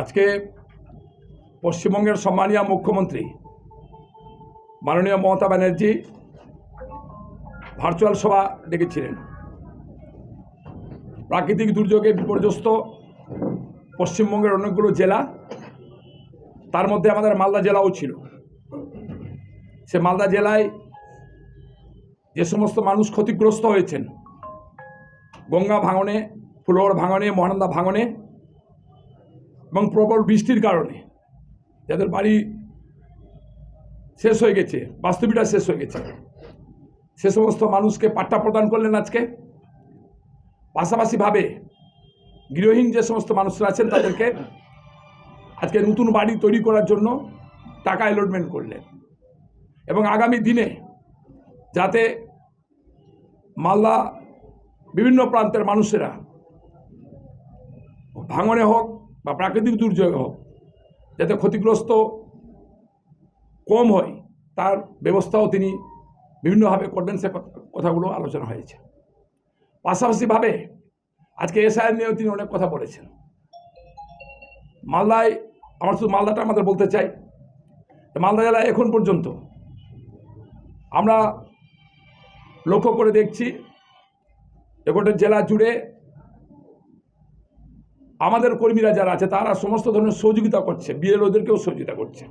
আজকে পশ্চিমবঙ্গের সম্মানীয় মুখ্যমন্ত্রী মাননীয় মমতা ব্যানার্জি ভার্চুয়াল সভা ডেকেছিলেন। প্রাকৃতিক দুর্যোগে বিপর্যস্ত পশ্চিমবঙ্গের অনেকগুলো জেলা, তার মধ্যে আমাদের মালদা জেলাও ছিল। সে মালদা জেলায় যে সমস্ত মানুষ ক্ষতিগ্রস্ত হয়েছেন, গঙ্গা ভাঙনে ফ্লোর ভাঙনে, মহানন্দা ভাঙনে এবং প্রবল বৃষ্টির কারণে। যাদের বাড়ি শেষ হয়ে গেছে, বাস্তবিটা শেষ হয়ে গেছে। সে সমস্ত মানুষকে পাট্টা প্রদান করলেন আজকে। পাশাপাশিভাবে গৃহহীন যে সমস্ত মানুষরা আছেন তাদেরকে আজকে নতুন বাড়ি তৈরি করার জন্য টাকা অ্যালটমেন্ট করলেন। এবং আগামী দিনে যাতে মালদা বিভিন্ন প্রান্তের মানুষেরা, ভাঙনে হোক বা প্রাকৃতিক দুর্যোগ হোক, যাতে ক্ষতিগ্রস্ত কম হয়, তার ব্যবস্থাও তিনি বিভিন্নভাবে করবেন, সে কথা- কথাগুলো আলোচনা হয়েছে। পাশাপাশিভাবে আজকে এসআইআর নিয়েও তিনি অনেক কথা বলেছেন। মালদায় আমার শুধু মালদাটা আমাদের বলতে চাই মালদা জেলায় এখন পর্যন্ত আমরা লক্ষ্য করে দেখছি যে গোটা জেলা জুড়ে আমাদের কর্মীরা যারা আছে, তারা সমস্ত ধরনের সহযোগিতা করছে। বিএলওদেরকেও সহযোগিতা করছে।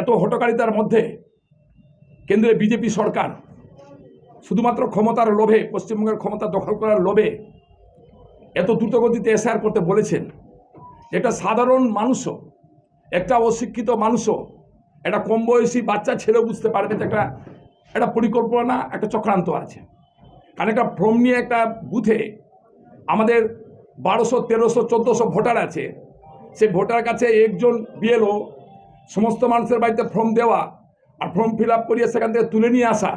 এত হটকারিতার মধ্যে কেন্দ্রে বিজেপি সরকার শুধুমাত্র ক্ষমতার লোভে, পশ্চিমবঙ্গের ক্ষমতা দখল করার লোভে এত দ্রুতগতিতে এসআর করতে বলেছেন এটা সাধারণ মানুষও, একটা অশিক্ষিত মানুষও, একটা কম বয়সী বাচ্চা ছেলে বুঝতে পারবে যে একটা একটা পরিকল্পনা, একটা চক্রান্ত আছে। কারণ একটা ফর্ম নিয়ে একটা বুথে আমাদের বারোশো, তেরোশো, চোদ্দোশো ভোটার আছে। সেই ভোটার কাছে একজন বিএলও, সমস্ত মানুষের বাড়িতে ফর্ম দেওয়া আর ফর্ম ফিল আপ করিয়ে সেখান থেকে তুলে নিয়ে আসা।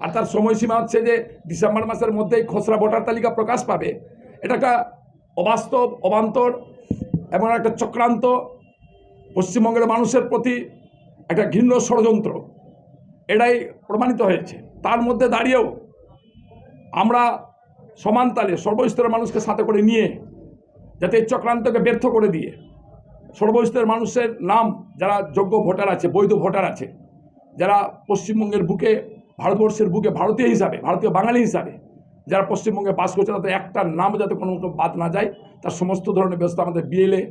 আর তার সময়সীমা হচ্ছে যে ডিসেম্বর মাসের মধ্যেই খসড়া ভোটার তালিকা প্রকাশ পাবে। এটা একটা অবাস্তব, অবান্তর এবং একটা চক্রান্ত। পশ্চিমবঙ্গের মানুষের প্রতি একটা ঘৃণ্য ষড়যন্ত্র। এটাই প্রমাণিত হয়েছে। তার মধ্যে দাঁড়িয়েও আমরা সমানতালে সর্বস্তরের মানুষকে সাথে করে নিয়ে যাতে এই চক্রান্তকে ব্যর্থ করে দিয়ে সর্বস্তরের মানুষের নাম যারা যোগ্য ভোটার আছে, বৈধ ভোটার আছে, যারা পশ্চিমবঙ্গের বুকে, ভারতবর্ষের বুকে ভারতীয় হিসাবে, ভারতীয় বাঙালি হিসাবে, যারা পশ্চিমবঙ্গে বাস করছে, তাদের একটা নাম যাতে কোনো বাদ না যায়, তার সমস্ত ধরনের ব্যবস্থা আমাদের বিএলএ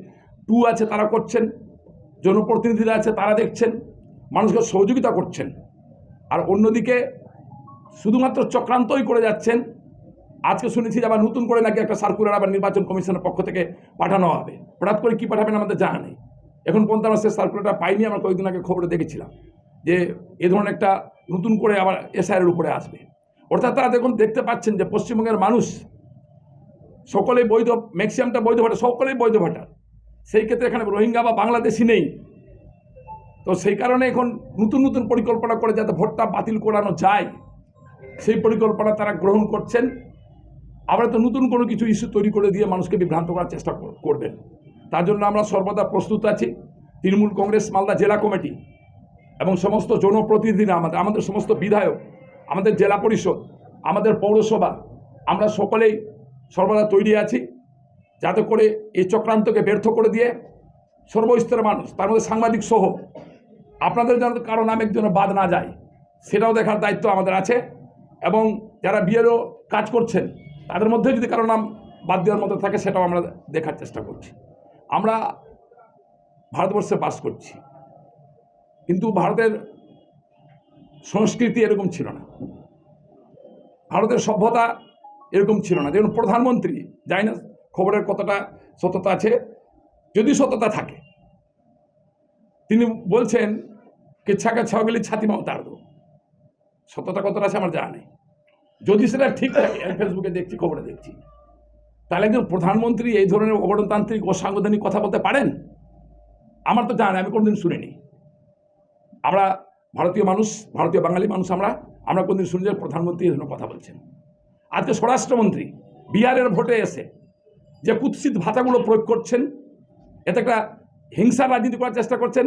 টু আছে তারা করছেন, জনপ্রতিনিধিরা আছে তারা দেখছেন, মানুষকে সহযোগিতা করছেন। আর অন্যদিকে শুধুমাত্র চক্রান্তই করে যাচ্ছেন আজকে শুনেছি আবার নতুন করে নাকি একটা সার্কুলার আবার নির্বাচন কমিশনের পক্ষ থেকে পাঠানো হবে। হঠাৎ করে কী পাঠাবেন আমাদের জানা নেই। এখন পর্যন্ত আমরা সেই সার্কুলারটা পাইনি, আমরা কয়েকদিন আগে খবরে দেখেছিলাম যে এ ধরনের একটা নতুন করে আবার এসআইয়ের উপরে আসবে। অর্থাৎ তারা দেখুন, দেখতে পাচ্ছেন যে পশ্চিমবঙ্গের মানুষ সকলেই বৈধ ম্যাক্সিমামটা বৈধ ভোটার সকলেই বৈধ ভোটার। সেই ক্ষেত্রে এখানে রোহিঙ্গা বা বাংলাদেশি নেই। তো সেই কারণে এখন নতুন নতুন পরিকল্পনা করে যাতে ভোটটা বাতিল করানো যায়, সেই পরিকল্পনা তারা গ্রহণ করছেন। আবার তো নতুন কোনো কিছু ইস্যু তৈরি করে দিয়ে মানুষকে বিভ্রান্ত করার চেষ্টা কর- করবেন। তার জন্য আমরা সর্বদা প্রস্তুত আছি। তৃণমূল কংগ্রেস, মালদা জেলা কমিটি এবং সমস্ত জনপ্রতিনিধিরা আমাদের আমাদের সমস্ত বিধায়ক, আমাদের জেলা পরিষদ, আমাদের পৌরসভা, আমরা সকলেই সর্বদা তৈরি আছি যাতে করে এই চক্রান্তকে ব্যর্থ করে দিয়ে সর্বস্তরের মানুষ, তার মধ্যে সাংবাদিক সহ আপনাদের যেন কারও নামে যেন বাদ না যায়, সেটাও দেখার দায়িত্ব আমাদের আছে এবং যারা বিয়েরও কাজ করছেন তাদের মধ্যে যদি কারও নাম বাদ দেওয়ার মতো থাকে, সেটাও আমরা দেখার চেষ্টা করছি। আমরা ভারতবর্ষে বাস করছি। কিন্তু ভারতের সংস্কৃতি এরকম ছিল না। ভারতের সভ্যতা এরকম ছিল না। যেমন প্রধানমন্ত্রী, জানি না খবরের কতটা সততা আছে, যদি সততা থাকে, তিনি বলছেন কে ছাকা ছাগলি ছাতিমা উতার দো। সততা কতটা আছে আমার জানা নেই। যদি সেটা ঠিক থাকে, আমি ফেসবুকে দেখছি, খবরে দেখছি। তাহলে একজন প্রধানমন্ত্রী এই ধরনের অগণতান্ত্রিক, অসাংবিধানিক কথা বলতে পারেন? আমার তো জানা আমি কোনোদিন শুনিনি। আমরা ভারতীয় মানুষ, ভারতীয় বাঙালি মানুষ আমরা আমরা কোনদিন শুনি যে প্রধানমন্ত্রী এই ধরনের কথা বলছেন। আজকে স্বরাষ্ট্রমন্ত্রী, বিহারের ভোটে এসে যে কুৎসিত ভাষাগুলো প্রয়োগ করছেন, এতে একটা হিংসার রাজনীতি করার চেষ্টা করছেন,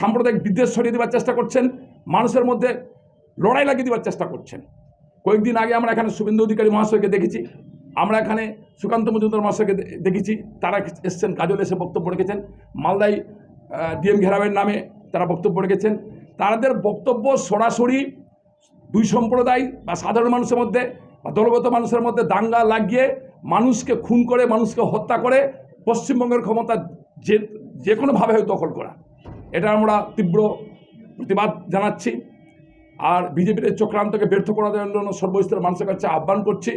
সাম্প্রদায়িক বিদ্বেষ ছড়িয়ে দেওয়ার চেষ্টা করছেন, মানুষের মধ্যে লড়াই লাগিয়ে দেওয়ার চেষ্টা করছেন। কয়েকদিন আগে আমরা এখানে শুভেন্দু অধিকারী মহাশয়কে দেখেছি। আমরা এখানে সুকান্ত মজুমদার মহাশয়কে দেখেছি। তারা এসছেন, কাজল এসে বক্তব্য রেখেছেন। মালদায় ডিএম ঘেরাবের নামে তারা বক্তব্য রেখেছেন। তাদের বক্তব্য সরাসরি দুই সম্প্রদায় বা সাধারণ মানুষের মধ্যে বা দলগত মানুষের মধ্যে দাঙ্গা লাগিয়ে মানুষকে খুন করে, মানুষকে হত্যা করে পশ্চিমবঙ্গের ক্ষমতা যে যে কোনোভাবে দখল করা। এটা আমরা তীব্র প্রতিবাদ জানাচ্ছি। আর বিজেপির এই চক্রান্তকে ব্যর্থ করার জন্য সর্বস্তরের মানুষের কাছে আহ্বান করছি।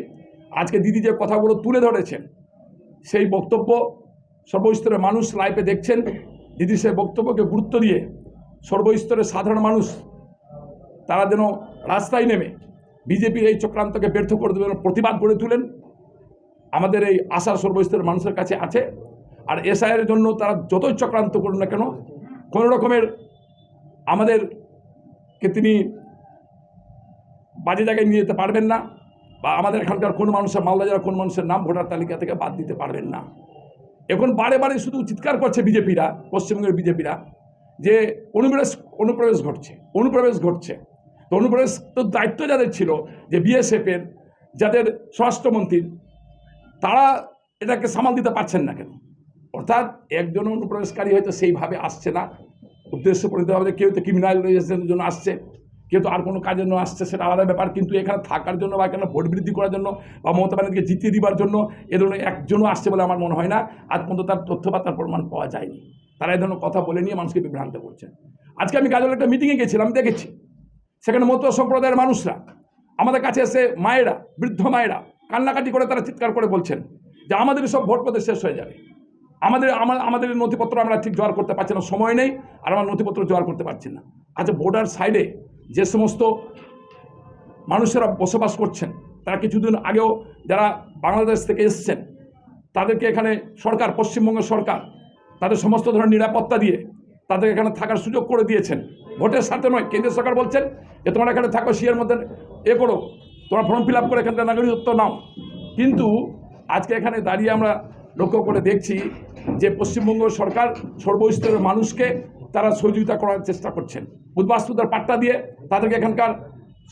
আজকে দিদি যে কথাগুলো তুলে ধরেছেন, সেই বক্তব্য সর্বস্তরের মানুষ লাইফে দেখছেন। দিদি সেই বক্তব্যকে গুরুত্ব দিয়ে সর্বস্তরের সাধারণ মানুষ, তারা যেন রাস্তায় নেমে বিজেপির এই চক্রান্তকে ব্যর্থ করে দেবেন প্রতিবাদ গড়ে তুলেন। আমাদের এই আশা সর্বস্তরের মানুষের কাছে আছে। আর এসআইয়ের জন্য তারা যতই চক্রান্ত করুন না কেন, কোনো রকমের আমাদেরকে তিনি বাজে জায়গায় নিয়ে যেতে পারবেন না বা আমাদের এখানকার কোন মানুষের, মালদা জেলার কোন মানুষের নাম ভোটার তালিকা থেকে বাদ দিতে পারবেন না। এখন বারে বারে শুধু চিৎকার করছে বিজেপিরা, পশ্চিমবঙ্গের বিজেপিরা, যে অনুপ্রবেশ অনুপ্রবেশ ঘটছে অনুপ্রবেশ ঘটছে। তো অনুপ্রবেশ তো দায়িত্ব যাদের ছিল, যে বিএসএফের, যাদের স্বরাষ্ট্রমন্ত্রীর, তারা এটাকে সামাল দিতে পারছেন না কেন? অর্থাৎ একজন অনুপ্রবেশকারী হয়তো সেইভাবে আসছে না। উদ্দেশ্য পরিণত হবে কেউ তো ক্রিমিনালাইজেশনের জন্য আসছে। কেউ তো আর কোনো কাজের জন্য আসছে, সেটা আলাদা ব্যাপার। কিন্তু এখানে থাকার জন্য বা এখানে ভোট বৃদ্ধি করার জন্য বা মমতা ব্যানার্জিকে জিতিয়ে দিবার জন্য এ ধরনের একজনও আসছে বলে আমার মনে হয় না। আজ পর্যন্ত তার তথ্য বা তার প্রমাণ পাওয়া যায়নি। তারা এই ধরনের কথা বলে নিয়ে মানুষকে বিভ্রান্ত করছেন আজকে আমি গাজল একটা মিটিংয়ে গেছিলাম, দেখেছি। সেখানে মতো সম্প্রদায়ের মানুষরা, আমাদের কাছে এসে মায়েরা, বৃদ্ধ মায়েরা কান্নাকাটি করে তারা চিৎকার করে বলছেন যে আমাদের সব ভোট পথে শেষ হয়ে যাবে। আমাদের, আমার, আমাদের নথিপত্র আমরা ঠিক জোয়ার করতে পারছি না, সময় নেই, আর আমার নথিপত্র জোয়ার করতে পারছি না। আচ্ছা বর্ডার সাইডে যে সমস্ত মানুষেরা বসবাস করছেন, তারা কিছুদিন আগেও যারা বাংলাদেশ থেকে এসছেন, তাদেরকে এখানে সরকার পশ্চিমবঙ্গের সরকার, তাদের সমস্ত ধরনের নিরাপত্তা দিয়ে তাদের এখানে থাকার সুযোগ করে দিয়েছেন। ভোটের সাথে নয়, কেন্দ্রীয় সরকার বলছেন যে, তোমরা এখানে থাকো সিয়ের মধ্যে এ করো, তোমরা ফর্ম ফিল আপ করে এখানকার নাগরিকত্ব নাও। কিন্তু আজকে এখানে দাঁড়িয়ে আমরা লক্ষ্য করে দেখছি যে, পশ্চিমবঙ্গ সরকার সর্বস্তরের মানুষকে তারা সহযোগিতা করার চেষ্টা করছেন। উদ্বাস্তুতার পাট্টা দিয়ে তাদেরকে এখানকার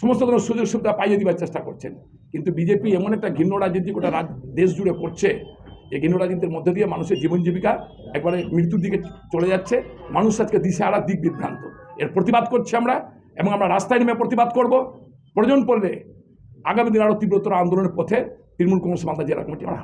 সমস্ত ধরনের সুযোগ সুবিধা পাইয়ে দেওয়ার চেষ্টা করছেন। কিন্তু বিজেপি এমন একটা ঘৃণ্য রাজনীতি গোটা রাজ, দেশ জুড়ে করছে। এই ঘৃণ্য রাজনীতির মধ্যে দিয়ে মানুষের জীবন জীবিকা একবারে মৃত্যুর দিকে চলে যাচ্ছে। মানুষ আজকে দিশেহারা দিক বিভ্রান্ত। এর প্রতিবাদ করছি আমরা এবং আমরা রাস্তায় নেমে প্রতিবাদ করব। প্রয়োজন পড়লে আগামী দিন আরও তীব্রতর আন্দোলনের পথে তৃণমূল কংগ্রেস মালদা জেলা কমিটি আমরা